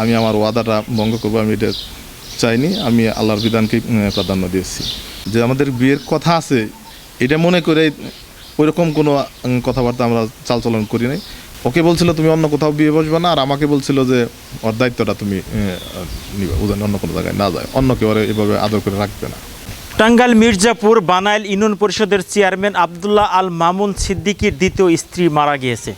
আমি আমার ওয়াদাটা ভঙ্গ করব, আমি এটা চাইনি, আমি আল্লাহর বিধানকে প্রাধান্য দিয়েছি। যে আমাদের বিয়ের কথা আছে, এটা মনে করে ওইরকম কোনো কথাবার্তা আমরা চালচলন করি নাই। ওকে বলছিল, তুমি অন্য কোথাও বিয়ে বসবে না। আর আমাকে বলছিল যে, ওর দায়িত্বটা তুমি নিবে, ও যেন অন্য কোনো জায়গায় না যায়। অন্য কেউ এভাবে আদর করে রাখবে না। টাঙ্গাইল মির্জাপুর বানাইল ইউনিয়ন পরিষদের চেয়ারম্যান আবদুল্লাহ আল মামুন সিদ্দিকীর দ্বিতীয় স্ত্রী মারা গিয়েছে।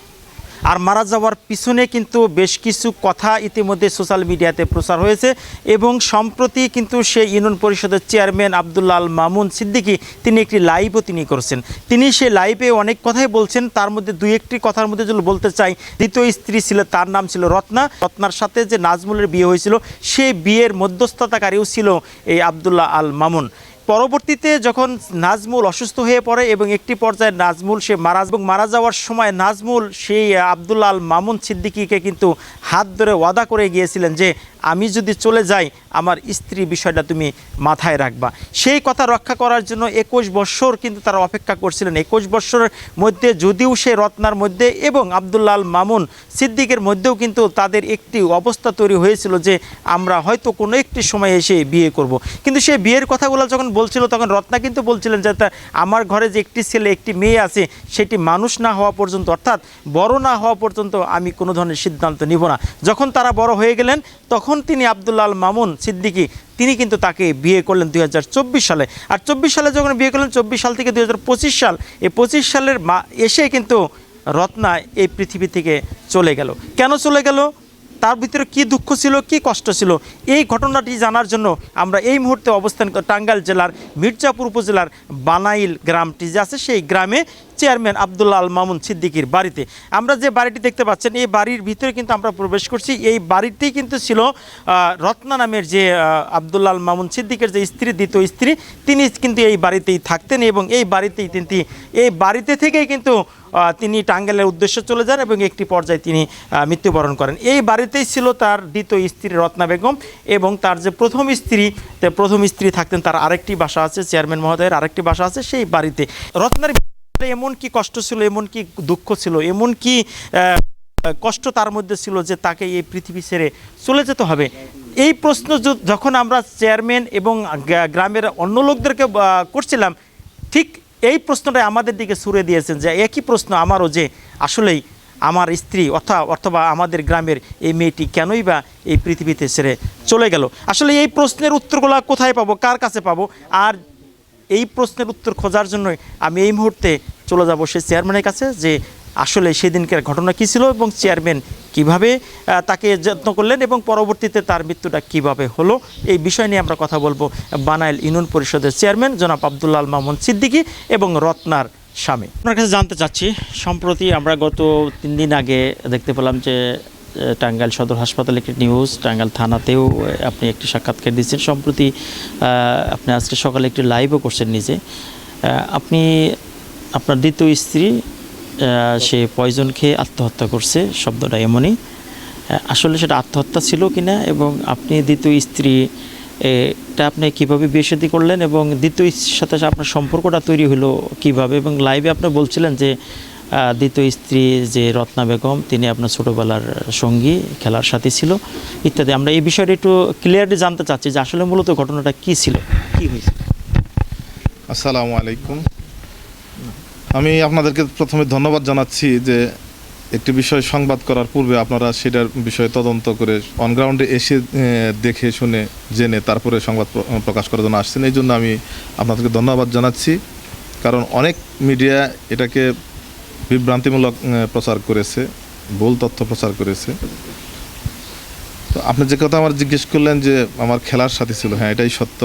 আর মারা যাওয়ার পিছনে কিন্তু বেশ কিছু কথা ইতিমধ্যে সোশ্যাল মিডিয়াতে প্রচার হয়েছে এবং সম্প্রতি কিন্তু সেই ইউনিয়ন পরিষদের চেয়ারম্যান আবদুল্লাহ আল মামুন সিদ্দিকী তিনি একটি লাইভও তিনি করছেন। তিনি সেই লাইভে অনেক কথাই বলছেন, তার মধ্যে দুই একটি কথার মধ্যে যদি বলতে চাই, দ্বিতীয় স্ত্রী ছিল, তার নাম ছিল রত্না। রত্নার সাথে যে নাজমুলের বিয়ে হয়েছিল, সেই বিয়ের মধ্যস্থতাকারীও ছিল এই আবদুল্লাহ আল মামুন পরবর্তীতে যখন নাজমুল অসুস্থ হয়ে পড়ে এবং একটি পর্যায়ে নাজমুল সে মারা এবং মারা যাওয়ার সময় নাজমুল সেই আবদুল্লাহ আল মামুন সিদ্দিকিকে কিন্তু হাত ধরে ওয়াদা করে গিয়েছিলেন যে, আমি যদি চলে যাই, আমার স্ত্রী বিষয়টা তুমি মাথায় রাখবা সেই কথা রক্ষা করার জন্য একুশ বৎসর কিন্তু তারা অপেক্ষা করছিলেন একুশ বৎসরের মধ্যে যদিও সে রত্নার মধ্যে এবং আবদুল্লাল মামুন সিদ্দিকের মধ্যেও কিন্তু তাদের একটি অবস্থা তৈরি হয়েছিল যে, আমরা হয়তো কোনো একটি সময় এসে বিয়ে করব। কিন্তু সেই বিয়ের কথাগুলো যখন বলছিল, তখন রত্না কিন্তু বলছিলেন যে আমার ঘরে যে একটি ছেলে, একটি মেয়ে আছে, সেটি মানুষ না হওয়া পর্যন্ত, অর্থাৎ বড় না হওয়া পর্যন্ত আমি কোনো ধরনের সিদ্ধান্ত নিব না। যখন তারা বড় হয়ে গেলেন, তখন তিনি আবদুল্লাহ আল মামুন সিদ্দিকী, তিনি কিন্তু তাকে বিয়ে করলেন দুই হাজার চব্বিশ সালে। আর চব্বিশ সালে যখন বিয়ে করলেন, চব্বিশ সাল থেকে দু হাজার পঁচিশ সাল, এই পঁচিশ সালের মা, এসে কিন্তু রত্না এই পৃথিবী থেকে চলে গেল। কেন চলে গেল? তার ভিতরে কি দুঃখ ছিল, কি কষ্ট ছিল, এই ঘটনাটি জানার জন্য আমরা এই মুহূর্তে অবস্থান টাঙ্গাইল জেলার মির্জাপুর উপজেলার বানাইল গ্রামটি যে আছে, সেই গ্রামে চেয়ারম্যান আবদুল্লাহ আল মামুন সিদ্দিকির বাড়িতে। আমরা যে বাড়িটি দেখতে পাচ্ছেন, এই বাড়ির ভিতরে কিন্তু আমরা প্রবেশ করছি। এই বাড়িতেই কিন্তু ছিল রত্না নামের যে আবদুল্লাহ আল মামুন সিদ্দিকের যে স্ত্রী, দ্বিতীয় স্ত্রী, তিনি কিন্তু এই বাড়িতেই থাকতেন এবং এই বাড়িতেই তিনি, এই বাড়িতে থেকেই কিন্তু তিনি টাঙ্গেলের উদ্দেশ্যে চলে যান এবং একটি পর্যায়ে তিনি মৃত্যুবরণ করেন। এই বাড়িতেই ছিল তার দ্বিতীয় স্ত্রী রত্না বেগম এবং তার যে প্রথম স্ত্রী প্রথম স্ত্রী থাকতেন তার আরেকটি বাসা আছে, চেয়ারম্যান মহোদয়ের আরেকটি বাসা আছে সেই বাড়িতে। রত্নার এমন কি কষ্ট ছিল, এমন কি দুঃখ ছিল, এমন কি কষ্ট তার মধ্যে ছিল যে তাকে এই পৃথিবী ছেড়ে চলে যেতে হবে? এই প্রশ্ন যখন আমরা চেয়ারম্যান এবং গ্রামের অন্য লোকদেরকে করছিলাম, ঠিক এই প্রশ্নটাই আমাদের দিকে সুরে দিয়েছেন যে একই প্রশ্ন আমারও যে আসলেই আমার স্ত্রী অথবা অথবা আমাদের গ্রামের এই মেয়েটি কেনই বা এই পৃথিবীতে ছেড়ে চলে গেল? আসলে এই প্রশ্নের উত্তরগুলো কোথায় পাবো? কার কাছে পাবো? আর এই প্রশ্নের উত্তর খোঁজার জন্যই আমি এই মুহূর্তে চলে যাব সে চেয়ারম্যানের কাছে যে আসলে সেদিনকার ঘটনা কী ছিল এবং চেয়ারম্যান কীভাবে তাকে যত্ন করলেন এবং পরবর্তীতে তার মৃত্যুটা কীভাবে হলো, এই বিষয় নিয়ে আমরা কথা বলব বানাইল ইউনিয়ন পরিষদের চেয়ারম্যান জনাব আবদুল্লাহ মামুন সিদ্দিকী এবং রত্নার স্বামী। আপনার কাছে জানতে চাচ্ছি, সম্প্রতি আমরা গত তিন দিন আগে দেখতে পেলাম যে টাঙ্গাইল সদর হাসপাতালে একটি নিউজ, টাঙ্গাইল থানাতেও আপনি একটি সাক্ষাৎকার দিচ্ছেন সম্প্রতি আপনি আজকে সকালে একটি লাইভও করছেন নিজে। আপনি, আপনার দ্বিতীয় স্ত্রী সে পয়জন খেয়ে আত্মহত্যা করছে, শব্দটা এমনই। আসলে সেটা আত্মহত্যা ছিল কিনা এবং আপনি দ্বিতীয় স্ত্রী এটা আপনি কীভাবে বিয়ে করলেন এবং দ্বিতীয় সাথে আপনার সম্পর্কটা তৈরি হলো কীভাবে? এবং লাইভে আপনি বলছিলেন যে দ্বিতীয় স্ত্রী যে রত্না বেগম, তিনি আপনার ছোটোবেলার সঙ্গী, খেলার সাথে ছিল, ইত্যাদি। আমরা এই বিষয়টা একটু ক্লিয়ারলি জানতে চাচ্ছি যে আসলে মূলত ঘটনাটা কী ছিল? কী হয়েছে? আসসালামু আলাইকুম। আমি আপনাদেরকে প্রথমে ধন্যবাদ জানাচ্ছি যে একটি বিষয় সংবাদ করার পূর্বে আপনারা সেটার বিষয়ে তদন্ত করে অনগ্রাউন্ডে এসে দেখে শুনে, জেনে তারপরে সংবাদ প্রকাশ করার জন্য আসছেন। এই জন্য আমি আপনাদেরকে ধন্যবাদ জানাচ্ছি। কারণ অনেক মিডিয়া এটাকে বিভ্রান্তিমূলক প্রচার করেছে, ভুল তথ্য প্রচার করেছে। তো আপনি যে কথা আমার জিজ্ঞেস করলেন যে আমার খেলার সাথে ছিল হ্যাঁ এটাই সত্য।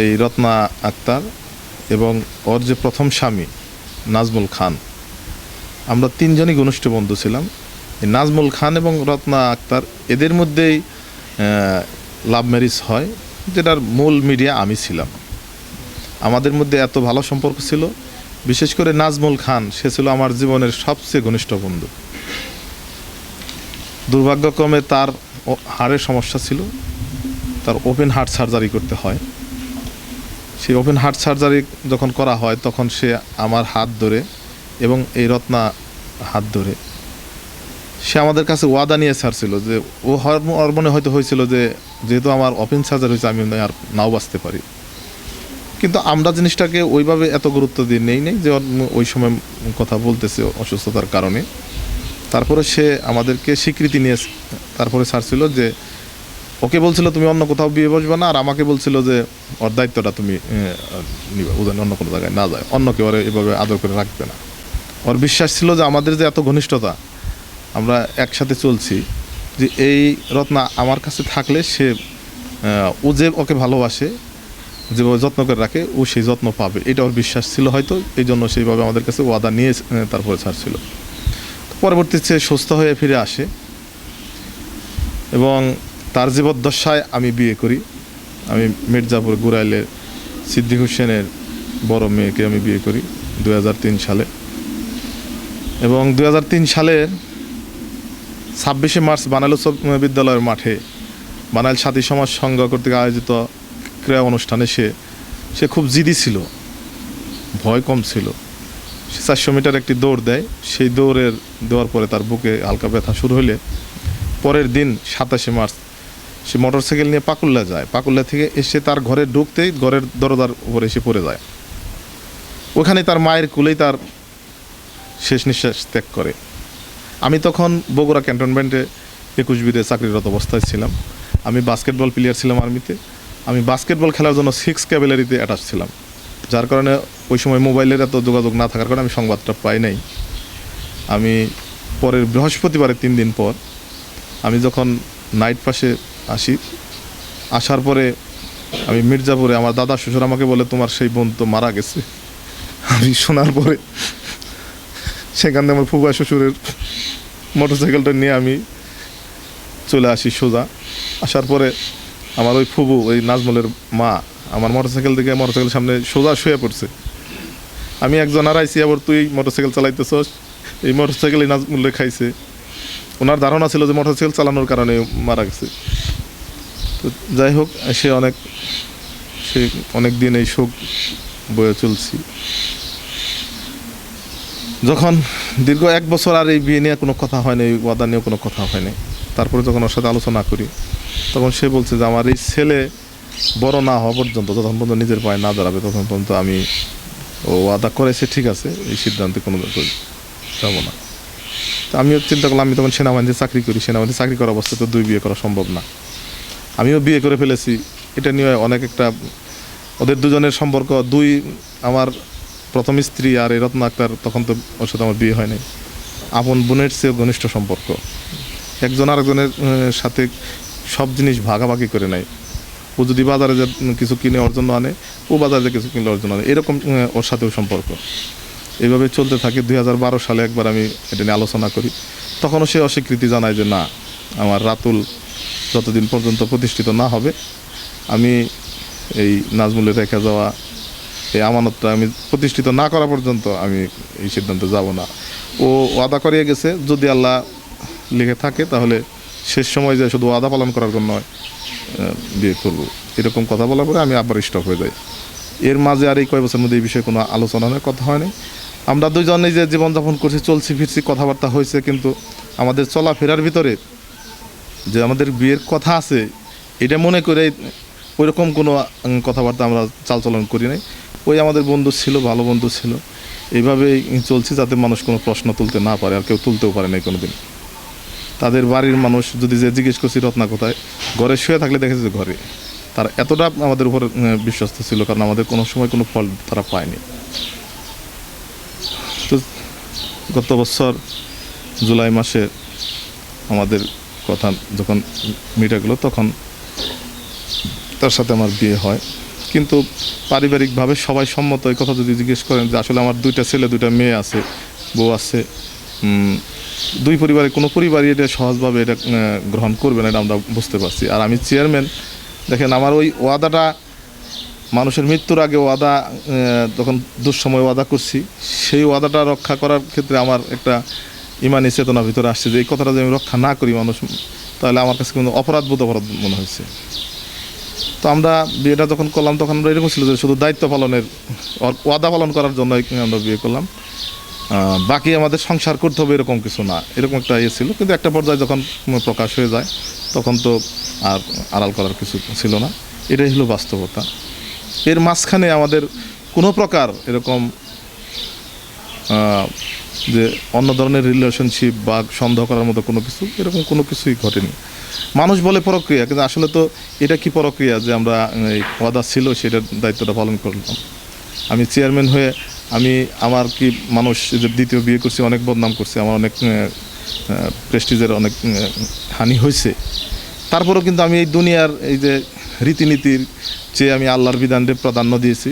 এই রত্না আক্তার এবং ওর যে প্রথম স্বামী, নাজমুল খান, আমরা তিনজনই ঘনিষ্ঠ বন্ধু ছিলাম। নাজমুল খান এবং রত্না আক্তার, এদের মধ্যেই লাভ ম্যারিজ হয়, যেটার মূল মিডিয়া আমি ছিলাম। আমাদের মধ্যে এত ভালো সম্পর্ক ছিল, বিশেষ করে নাজমুল খান, সে ছিল আমার জীবনের সবচেয়ে ঘনিষ্ঠ বন্ধু। দুর্ভাগ্যক্রমে তার হাড়ের সমস্যা ছিল, তার ওপেন হার্ট সার্জারি করতে হয়। সেই ওপেন হার্ট সার্জারি যখন করা হয়, তখন সে আমার হাত ধরে এবং এই রত্না হাত ধরে। সে আমাদের কাছে ওয়াদা নিয়ে ছাড়ছিল যে, ও হর- ওর মনে হয়তো হয়েছিল যে, যেহেতু আমার ওপেন সার্জার হয়েছে, আমি আর নাও বাঁচতে পারি। কিন্তু আমরা জিনিসটাকে ওইভাবে এত গুরুত্ব দিয়ে নেই নেই যে ওই সময় কথা বলতেছে অসুস্থতার কারণে। তারপরে সে আমাদেরকে স্বীকৃতি নিয়ে তারপরে ছাড়ছিল যে ওকে বলছিল, তুমি অন্য কোথাও বিয়ে বসবে না। আর আমাকে বলছিল যে, ওর দায়িত্বটা তুমি নিবে ও অন্য কোনো জায়গায় না যায়। অন্য কেউ ওরে এভাবে আদর করে রাখবে না। ওর বিশ্বাস ছিল যে, আমাদের যে এত ঘনিষ্ঠতা, আমরা একসাথে চলছি, যে এই রত্না আমার কাছে থাকলে সে ও যে ওকে ভালোবাসে, যে যত্ন করে রাখে, ও সেই যত্ন পাবে। এটা ওর বিশ্বাস ছিল হয়তো, এই জন্য সেইভাবে আমাদের কাছে ওয়াদা নিয়ে তারপরে ছাড়ছিল। পরবর্তীতে সে সুস্থ হয়ে ফিরে আসে এবং তার জীবদ্দশায় আমি বিয়ে করি। আমি মির্জাপুর গুরাইলের সিদ্দিক হোসেনের বড় মেয়েকে আমি বিয়ে করি দু হাজার তিন সালে। এবং দু সালের ছাব্বিশে মার্চ বানাইল বিদ্যালয়ের মাঠে বানাইল সাথী সমাজ সংঘ কর্তৃক আয়োজিত ক্রীড়া অনুষ্ঠানে সে সে খুব জিদি ছিল। ভয় কম ছিল। সে চারশো মিটার একটি দৌড় দেয়। সেই দৌড়ের দেওয়ার পরে তার বুকে হালকা ব্যথা শুরু হলে পরের দিন সাতাশে মার্চ সে মোটরসাইকেল নিয়ে পাকুল্লা যায়। পাকুল্লা থেকে এসে তার ঘরে ঢুকতেই ঘরের দরজার উপরে এসে পড়ে যায়। ওখানে তার মায়ের কুলেই তার শেষ নিঃশ্বাস ত্যাগ করে। আমি তখন বগুড়া ক্যান্টনমেন্টে একুশ বিদে চাকরিরত অবস্থায় ছিলাম। আমি বাস্কেটবল প্লেয়ার ছিলাম আর্মিতে। আমি বাস্কেটবল খেলার জন্য সিক্স ক্যাভেলারিতে অ্যাটাচ ছিলাম। যার কারণে ওই সময় মোবাইলের এত যোগাযোগ না থাকার কারণে আমি সংবাদটা পাই নাই। আমি পরের বৃহস্পতিবারের তিন দিন পর আমি যখন নাইট পাশে আসি। আসার পরে আমি মির্জাপুরে আমার দাদা, শ্বশুর আমাকে বলে, তোমার সেই বোন তো মারা গেছে। আমি শোনার পরে সেখান থেকে আমার ফুবা শ্বশুরের মোটরসাইকেলটা নিয়ে আমি চলে আসি সোজা। আসার পরে আমার ওই ফুবু, ওই নাজমলের মা আমার মোটরসাইকেল থেকে মোটরসাইকেল সামনে সোজা শুয়ে পড়ছে। আমি একজন আর আইসি আবার তুই মোটরসাইকেল চালাইতেছস এই মোটরসাইকেল এই নাজমুলে খাইছে। ওনার ধারণা ছিল যে মোটরসাইকেল চালানোর কারণে মারা গেছে। তো যাই হোক, সে অনেক সে অনেক দিন এই শোক বয়ে চলছি যখন দীর্ঘ এক বছর আর এই বিয়ে নিয়ে কোনো কথা হয়নি এই ওয়াদা নিয়ে কোনো কথা হয়নি তারপরে যখন ওর সাথে আলোচনা করি, তখন সে বলছে যে, আমার এই ছেলে বড় না হওয়া পর্যন্ত, যতক্ষণ পর্যন্ত নিজের পায়ে না দাঁড়াবে তখন পর্যন্ত আমি ও ওয়াদা করেছে ঠিক আছে, এই সিদ্ধান্তে কোনো যাব না। আমিও চিন্তা করলাম, আমি তখন সেনাবাহিনীতে চাকরি করি, সেনাবাহিনীতে চাকরি করা অবস্থা তো দুই বিয়ে করা সম্ভব না। আমিও বিয়ে করে ফেলেছি। এটা নিয়ে অনেক একটা, ওদের দুজনের সম্পর্ক, দুই আমার প্রথম স্ত্রী আর এই রত্ন আক্তার, তখন তো ওর সাথে আমার বিয়ে হয়নি। আপন বোনের চেয়ে ঘনিষ্ঠ সম্পর্ক। একজন আরেকজনের সাথে সব জিনিস ভাগাভাগি করে নেয়। ও যদি বাজারে যে কিছু কিনে ওর জন্য আনে, ও বাজারে যে কিছু কিনলে ওর জন্য আনে। এরকম ওর সাথেও সম্পর্ক। এইভাবে চলতে থাকে। দুই হাজার বারো সালে একবার আমি এটা নিয়ে আলোচনা করি। তখনও সে অস্বীকৃতি জানায় যে, না, আমার রাতুল যতদিন পর্যন্ত প্রতিষ্ঠিত না হবে, আমি এই নাজমুলের রেখে যাওয়া, এই আমানতটা আমি প্রতিষ্ঠিত না করা পর্যন্ত আমি এই সিদ্ধান্তে যাব না। ও ওয়াদা করিয়ে গেছে, যদি আল্লাহ লিখে থাকে, তাহলে শেষ সময় যে শুধু ওয়াদা পালন করার জন্য বিয়ে করব। এরকম কথা বলার পরে আমি আবার স্টপ হয়ে যাই। এর মাঝে আর এই কয় বছরের মধ্যে এই বিষয়ে কোনো আলোচনা হয় কথা হয়নি। আমরা দুজনেই যে জীবনযাপন করছি, চলছি, ফিরছি, কথাবার্তা হয়েছে, কিন্তু আমাদের চলাফেরার ভিতরে যে আমাদের বিয়ের কথা আছে, এটা মনে করে ওইরকম কোনো কথাবার্তা আমরা চালচলন করি নাই। ওই আমাদের বন্ধু ছিল, ভালো বন্ধু ছিল। এইভাবেই চলছে যাতে মানুষ কোনো প্রশ্ন তুলতে না পারে, আর কেউ তুলতেও পারে নাই কোনো দিন তাদের বাড়ির মানুষ যদি যে জিজ্ঞেস করছি রত্না কোথায় ঘরে শুয়ে থাকলে দেখেছে যে ঘরে। তার এতটা আমাদের উপর বিশ্বস্ত ছিল, কারণ আমাদের কোনো সময় কোনো ফল তারা পায়নি। তো গত বছর জুলাই মাসে আমাদের কথা যখন মিটে গেলো, তখন তার সাথে আমার বিয়ে হয়। কিন্তু পারিবারিকভাবে সবাই সম্মত এই কথা যদি জিজ্ঞেস করেন যে আসলে আমার দুইটা ছেলে, দুইটা মেয়ে আছে, বউ আছে দুই পরিবারে, কোনো পরিবারই এটা সহজভাবে এটা গ্রহণ করবে না, এটা আমরা বুঝতে পারছি। আর আমি চেয়ারম্যান, দেখেন আমার ওই ওয়াদাটা, মানুষের মৃত্যুর আগে ওয়াদা তখন দুঃসময় ওয়াদা করছি, সেই ওয়াদাটা রক্ষা করার ক্ষেত্রে আমার একটা ইমানি চেতনা ভিতরে আসছে যে এই কথাটা যদি আমি রক্ষা না করি মানুষ, তাহলে আমার কাছে কিন্তু অপরাধ বোধ অপরাধ মনে হয়েছে। তো আমরা বিয়েটা যখন করলাম, তখন আমরা এরকম ছিল যে শুধু দায়িত্ব পালনের, ওয়াদা পালন করার জন্য আমরা বিয়ে করলাম। বাকি আমাদের সংসার করতে হবে এরকম কিছু না, এরকম একটা ইয়ে ছিল। কিন্তু একটা পর্যায়ে যখন প্রকাশ হয়ে যায়, তখন তো আর আড়াল করার কিছু ছিল না। এটাই হলো বাস্তবতা। এর মাঝখানে আমাদের কোনো প্রকার এরকম যে অন্য ধরনের রিলেশনশিপ বা সন্দেহ করার মতো কোনো কিছু, এরকম কোনো কিছুই ঘটেনি। মানুষ বলে প্রক্রিয়া, কিন্তু আসলে তো এটা কি প্রক্রিয়া যে আমরা, এই ওয়াদা ছিল সেটার দায়িত্বটা পালন করলাম। আমি চেয়ারম্যান হয়ে আমি আমার কি মানুষ যে দ্বিতীয় বিয়ে করছি, অনেক বদনাম করছে, আমার অনেক প্রেস্টিজের অনেক হানি হয়েছে। তারপরেও কিন্তু আমি এই দুনিয়ার এই যে রীতিনীতির চেয়ে আমি আল্লাহর বিধানকে প্রাধান্য দিয়েছি।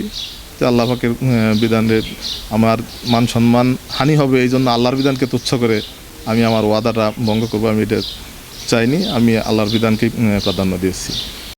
যে আল্লাহ পাকের বিধানের বিধানে আমার মান সম্মান হানি হবে, এই জন্য আল্লাহর বিধানকে তুচ্ছ করে আমি আমার ওয়াদাটা ভঙ্গ করব, আমি এটা চাইনি, আমি আল্লাহর বিধানকে প্রাধান্য দিয়েছি।